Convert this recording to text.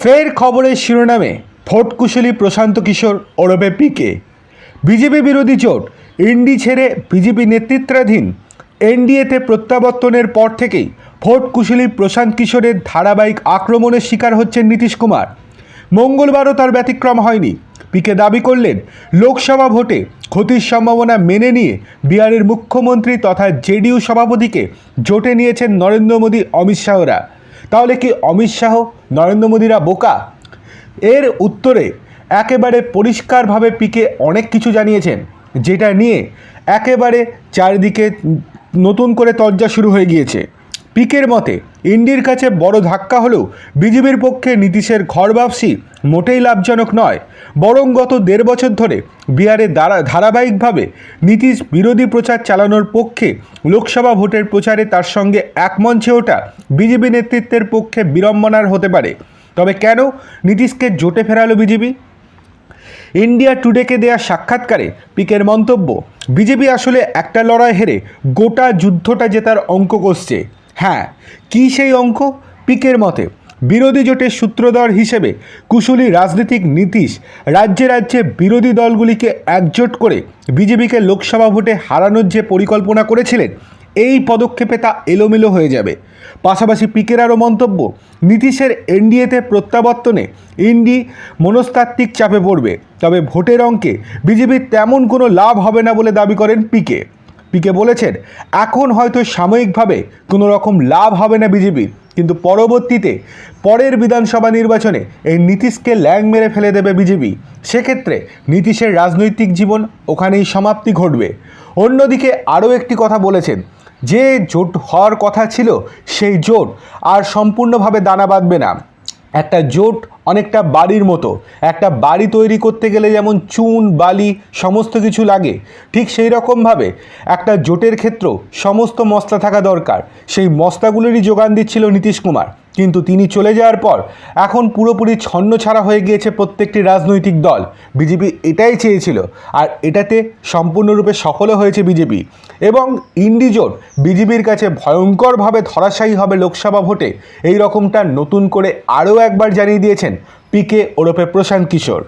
ফের খবরের শিরোনামে ভোট কুশলী প্রশান্ত কিশোর ওরবে পিকে। বিজেপি বিরোধী জোট ইন্ডি ছেড়ে বিজেপি নেতৃত্বাধীন এনডিএতে প্রত্যাবর্তনের পর থেকেই ভোট কুশলী প্রশান্ত কিশোরের ধারাবাহিক আক্রমণের শিকার হচ্ছেন নীতিশ কুমার। মঙ্গলবারও তার ব্যতিক্রম হয়নি। পিকে দাবি করলেন, লোকসভা ভোটে ক্ষতির সম্ভাবনা মেনে নিয়ে বিহারের মুখ্যমন্ত্রী তথা জেডিইউ সভাপতিকে জোটে নিয়েছেন নরেন্দ্র মোদী, অমিত শাহরা। তাহলে কি অমিত শাহ, নরেন্দ্র মোদীরা বোকা? এর উত্তরে একেবারে পরিষ্কারভাবে পিকে অনেক কিছু জানিয়েছেন, যেটা নিয়ে একেবারে চারিদিকে নতুন করে তর্জা শুরু হয়ে গিয়েছে। পিকের মতে ইন্ডির কাছে বড় ধাক্কা হলেও বিজেপির পক্ষে নীতিশের ঘর বাপসি মোটেই লাভজনক নয়। বরং গত দেড় বছর ধরে বিহারে দ্বারা ধারাবাহিকভাবে নীতিশ বিরোধী প্রচার চালানোর পক্ষে লোকসভা ভোটের প্রচারে তার সঙ্গে এক মঞ্চে ওঠা বিজেপি নেতৃত্বের পক্ষে বিড়ম্বনার হতে পারে। তবে কেন নীতিশকে জোটে ফেরালো বিজেপি? ইন্ডিয়া টুডেকে দেয়া সাক্ষাৎকারে পিকের মন্তব্য, বিজেপি আসলে একটা লড়াই হেরে গোটা যুদ্ধটা জেতার অঙ্ক কষছে। হ্যাঁ কী সেই অঙ্ক? পিকের মতে, বিরোধী জোটের সূত্রধর হিসেবে কুশলী রাজনৈতিক নীতিশ রাজ্যে রাজ্যে বিরোধী দলগুলিকে একজোট করে বিজেপিকে লোকসভা ভোটে হারানোর যে পরিকল্পনা করেছিলেন, এই পদক্ষেপে তা এলোমেলো হয়ে যাবে। পাশাপাশি পিকের আরও মন্তব্য, নীতিশের এনডিএতে প্রত্যাবর্তনে ইন্ডি মনস্তাত্ত্বিক চাপে পড়বে, তবে ভোটের অঙ্কে বিজেপির তেমন কোনো লাভ হবে না বলে দাবি করেন পিকে। পিকে বলেছেন, এখন হয়তো সাময়িকভাবে কোনো রকম লাভ হবে না বিজেপির কিন্তু পরবর্তীতে পরের বিধানসভা নির্বাচনে এই নীতিশকে ল্যাং মেরে ফেলে দেবে বিজেপি। সেক্ষেত্রে নীতিশের রাজনৈতিক জীবন ওখানেই সমাপ্তি ঘটবে। অন্যদিকে আরও একটি কথা বলেছেন, যে জোট হওয়ার কথা ছিল সেই জোট আর সম্পূর্ণভাবে দানা বাঁধবে না। একটা জোট অনেকটা বাড়ির মতো। একটা বাড়ি তৈরি করতে গেলে যেমন চুন, বালি, সমস্ত কিছু লাগে, ঠিক সেই রকমভাবে একটা জোটের ক্ষেত্রেও সমস্ত মশলা থাকা দরকার। সেই মশলাগুলোরই যোগান দিচ্ছিল নীতিশ কুমার। কিন্তু তিনি চলে যাওয়ার পর এখন পুরোপুরি ছন্ন ছাড়া হয়ে গিয়েছে প্রত্যেকটি রাজনৈতিক দল। বিজেপি এটাই চেয়েছিল। আর এটাতে সম্পূর্ণরূপে সফলও হয়েছে বিজেপি। এবং ইন্ডি জোট বিজেপির কাছে ভয়ঙ্করভাবে ধরাশায়ী হবে লোকসভা ভোটে। এই রকমটা নতুন করে আরও একবার জানিয়ে দিয়েছেন পিকে ওরফে প্রশান্ত কিশোর।